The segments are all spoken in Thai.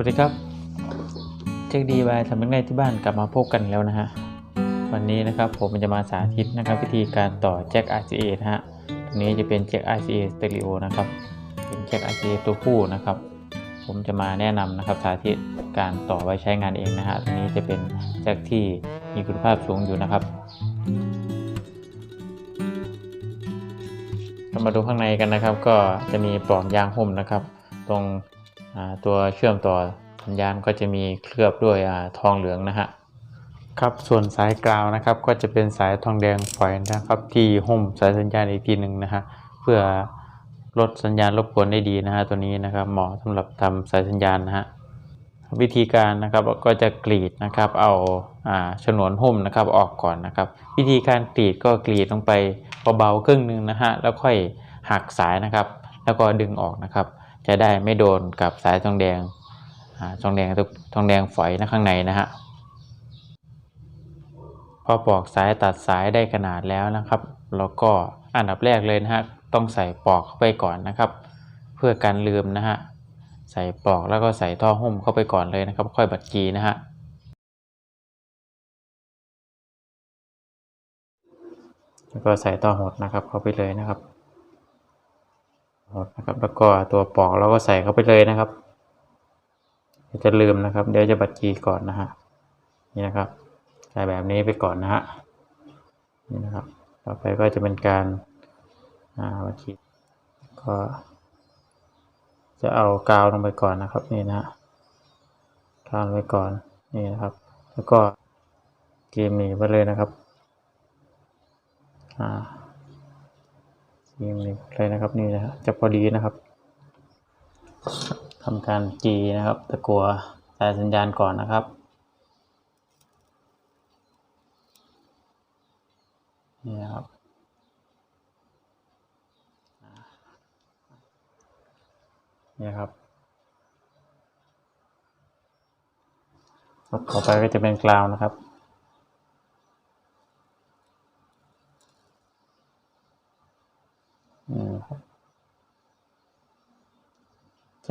วัสดีครับ เช็คดีบายทำยังไงที่บ้านกลับมาพบกันแล้วนะฮะ วันนี้นะครับผมจะมาสาธิตนะครับวิธีการต่อแจ็ค RCA นะฮะตัวนี้จะเป็นแจ็ค RCA Stereo นะครับ เป็นแจ็ค RCA ตัวผู้นะครับ ผมจะมาแนะนำนะครับสาธิตการต่อไว้ใช้งานเองนะฮะตัวนี้จะเป็นแจ็คที่มีคุณภาพสูงอยู่นะครับเรามาดูข้างในกันนะครับ ก็จะมีปลอกยางหุ้มนะครับ ตรง ตัวเชื่อมต่อสัญญาณก็จะมีเคลือบด้วยอทองเหลืองนะฮะครับส่วนสายกราวนะครับก็จะเป็นสายทองแดงฝอยนะครับที่หุ้มสายสัญญาณอีกทีหนึ่งนะฮะเพื่อลดสัญญาณรบกวนได้ดีนะฮะตัวนี้นะครับเหมาะสำหรับทำสายสัญญาณนะฮะวิธีการนะครับก็จะกรีดนะครับเอาอ่าฉนวนหุ้มนะครับออกก่อนนะครับ วิธีการกรีดก็กรีดลงไปเบาๆครึ่งหนึ่งนะฮะแล้วค่อยหักสายนะครับ แล้วก็ดึงออกนะครับ จะได้ไม่โดนกับสายทองแดงทองแดงทองแดงฝอยนะข้างในนะฮะพอปอกสายตัดสายได้ขนาดแล้วนะครับแล้วก็อันดับแรกเลยนะฮะต้องใส่ปลอกเข้าไปก่อนนะครับ เพื่อการลืมนะฮะใส่ปลอกแล้วก็ใส่ท่อหุ้มเข้าไปก่อนเลยนะครับ ค่อยบัดกีนะฮะแล้วก็ใส่ท่อหดนะครับเข้าไปเลยนะครับ นะครับ แล้วก็ตัวปอกเราก็ใส่เข้าไปเลยนะครับเดี๋ยวจะลืมนะครับ เดี๋ยวจะบัดจีก่อนนะฮะนี่นะครับใส่แบบนี้ไปก่อนนะฮะนี่นะครับ ต่อไปก็จะเป็นการบัดจีก็จะเอากาวลงไปก่อนนะครับนี่นะฮะกาวลงไปก่อนนี่นะครับ แล้วก็เกมหนีไปเลยนะครับอ่า ยิงเลยนะครับนี่นะจะพอดีนะครับทำการจีนะครับ ตะกัวสายสัญญาณก่อนนะครับนี่นะครับนี่ครับต่อไปก็จะเป็นกราวนะครับ อืมครับ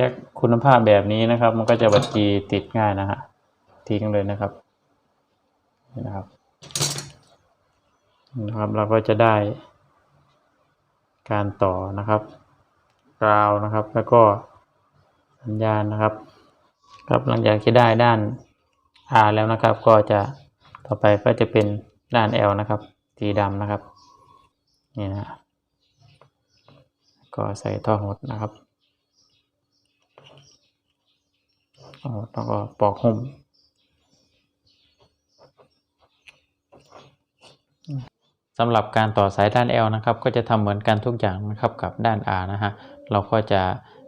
แจ็คคุณภาพแบบนี้นะครับ มันก็จะบัดจีติดง่ายนะฮะทิ้งเลยนะครับนี่นะครับนะครับเราก็จะได้การต่อนะครับกราวนะครับ แล้วก็สัญญาณนะครับ ครับหลังจากที่ได้ด้าน R แล้วนะครับ ก็จะต่อไปก็จะเป็นด้าน L นะครับสีดำนะครับนี่นะก็ใส่ท่อหดนะครับท่อหด แล้วก็ปอกหุ้มสำหรับการต่อสายด้าน L นะครับ ก็จะทำเหมือนกันทุกอย่างนะครับกับด้าน R นะฮะ เราก็จะ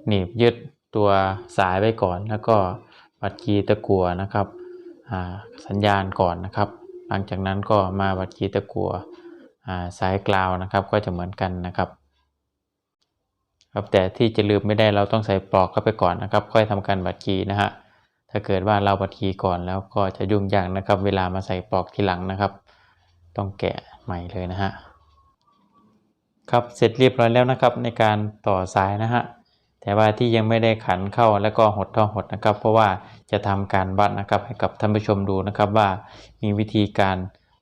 หนีบยึดตัวสายไว้ก่อน แล้วก็วัดกีตะกัวนะครับสัญญาณก่อนนะครับ หลังจากนั้นก็มาวัดกีตะกัวสายกราวนะครับ ก็จะเหมือนกันนะครับครับแต่ที่จะลืมไม่ได้เราต้องใส่ปลอกเข้าไปก่อนนะครับ ค่อยทำการบัดคีนะฮะ ถ้าเกิดว่าเราบัดคีก่อนแล้วก็จะยุ่งยากนะครับ เวลามาใส่ปลอกทีหลังนะครับ ต้องแกะใหม่เลยนะฮะครับเสร็จเรียบร้อยแล้วนะครับในการต่อสายนะฮะแต่ว่าที่ยังไม่ได้ขันเข้าแล้วก็หดท่อหดนะครับ เพราะว่าจะทำการวัดนะครับให้กับท่านผู้ชมดูนะครับว่ามีวิธีการ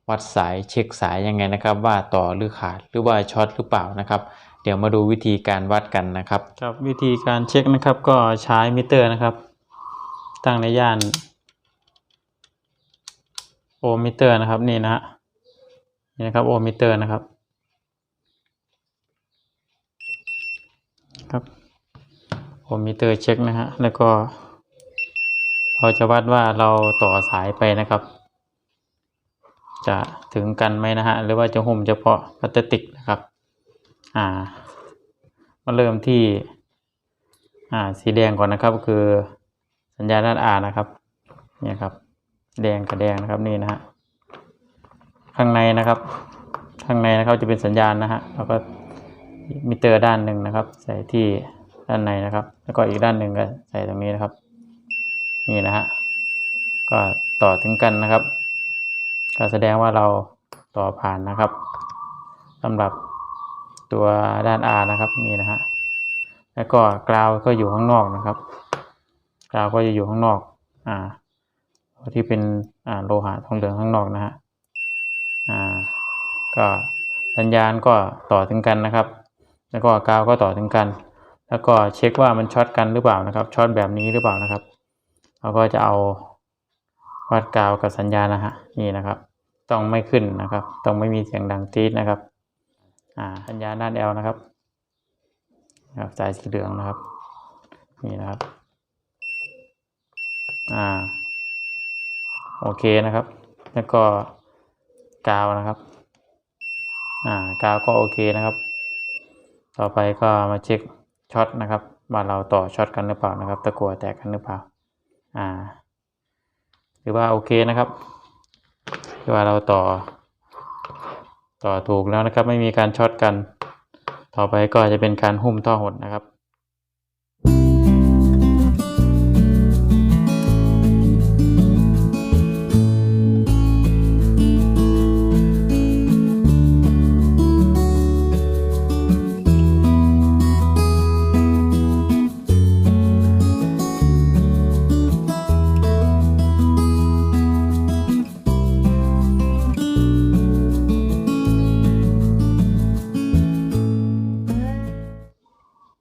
วัดสายเช็คสายยังไงนะครับ ว่าต่อหรือขาดหรือว่าช็อตหรือเปล่านะครับ เดี๋ยวมาดูวิธีการวัดกันนะครับ ครับวิธีการเช็คนะครับก็ใช้มิเตอร์นะครับ ตั้งในย่านโอมิเตอร์นะครับนี่นะฮะนี่นะครับโอมิเตอร์นะครับครับโอมิเตอร์เช็คนะฮะแล้วก็เราจะวัดว่าเราต่อสายไปนะครับ จะถึงกันไหมนะฮะหรือว่าจะหุ้มเฉพาะพลาสติกนะครับอ่ามาเริ่มที่อ่าสีแดงก่อนนะครับคือ สัญญาณด้าน R นะครับเนี่ยครับ แดงกับแดงนะครับนี่นะฮะข้างในนะครับ ข้างในนะครับจะเป็นสัญญาณนะฮะแล้วก็มิเตอร์ด้านหนึ่งนะครับ ใส่ที่ด้านในนะครับ แล้วก็อีกด้านหนึ่งก็ใส่ตรงนี้นะครับ นี่นะฮะก็ต่อถึงกันนะครับ ก็แสดงว่าเราต่อผ่านนะครับสำหรับตัวด้าน R นะครับนี่นะฮะแล้วก็กราวก็อยู่ข้างนอกนะครับ กาวก็จะอยู่ข้างนอกอ่าที่เป็นอ่าโลหะทองเหลืองข้างนอกนะฮะอ่าก็สัญญาณก็ต่อถึงกันนะครับ แล้วก็กาวก็ต่อถึงกัน แล้วก็เช็คว่ามันช็อตกันหรือเปล่านะครับช็อตแบบนี้หรือเปล่านะครับเราก็จะเอาวัดกาวกับสัญญาณนะฮะนี่นะครับ ต้องไม่ขึ้นนะครับ ต้องไม่มีเสียงดังตีดนะครับอ่าสัญญาณด้าน L นะครับนะครับสายสีเหลืองนะครับ นี่นะครับ อ่าโอเคนะครับ แล้วก็กาวนะครับอ่ากาวก็โอเคนะครับ ต่อไปก็มาเช็คช็อตนะครับว่าเราต่อช็อตกันหรือเปล่านะครับ ตะกัวแตกกันหรือเปล่าอ่าหรือว่าโอเคนะครับหรือว่าเราต่อ ต่อถูกแล้วนะครับ ไม่มีการช็อตกัน ต่อไปก็จะเป็นการหุ้มท่อหดนะครับ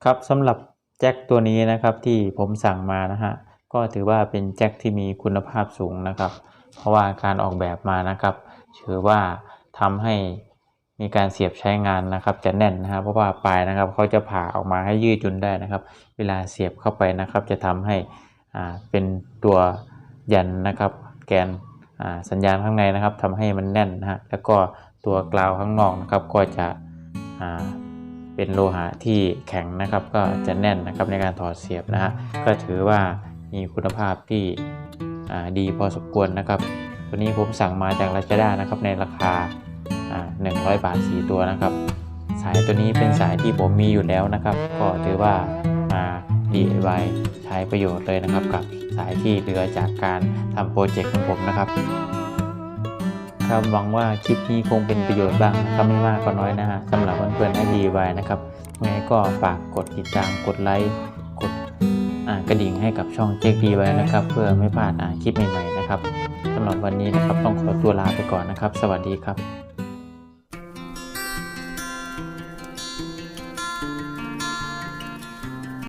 ครับสำหรับแจ็คตัวนี้นะครับที่ผมสั่งมานะฮะก็ถือว่าเป็นแจ็คที่มีคุณภาพสูงนะครับ เพราะว่าการออกแบบมานะครับถือว่าทำให้มีการเสียบใช้งานนะครับ จะแน่นนะครับเพราะว่าปลายนะครับเขาจะผ่าออกมาให้ยืดหยุ่นได้นะครับ เวลาเสียบเข้าไปนะครับ จะทำให้อ่าเป็นตัวยันนะครับ แกนอ่าสัญญาณข้างในนะครับทำให้มันแน่นนะฮะแล้วก็ตัวกราวข้างนอกนะครับก็จะอ่า เป็นโลหะที่แข็งนะครับ ก็จะแน่นนะครับในการถอดเสียบนะฮะก็ถือว่ามีคุณภาพที่ดีพอสมควรนะครับ ตัวนี้ผมสั่งมาจาก Lazada นะครับในราคาอ่า100 บาท 4 ตัวนะครับ สายตัวนี้เป็นสายที่ผมมีอยู่แล้วนะครับ ก็ถือว่ามา DIY ใช้ประโยชน์เลยนะครับ กับสายที่เหลือจากการทำโปรเจกต์ของผมนะครับ ครับหวังว่าคลิปนี้คงเป็นประโยชน์บ้างนะครับไม่มากก็น้อยนะฮะสำหรับเพื่อนๆให้ดีไว้นะครับยังไงก็ฝากกดติดตามกดไลค์กดอ่ากระดิ่งให้กับช่องเจ๊กดีไว้นะครับ เพื่อไม่พลาดอ่าคลิปใหม่ๆนะครับสำหรับวันนี้นะครับต้องขอตัวลาไปก่อนนะครับ สวัสดีครับ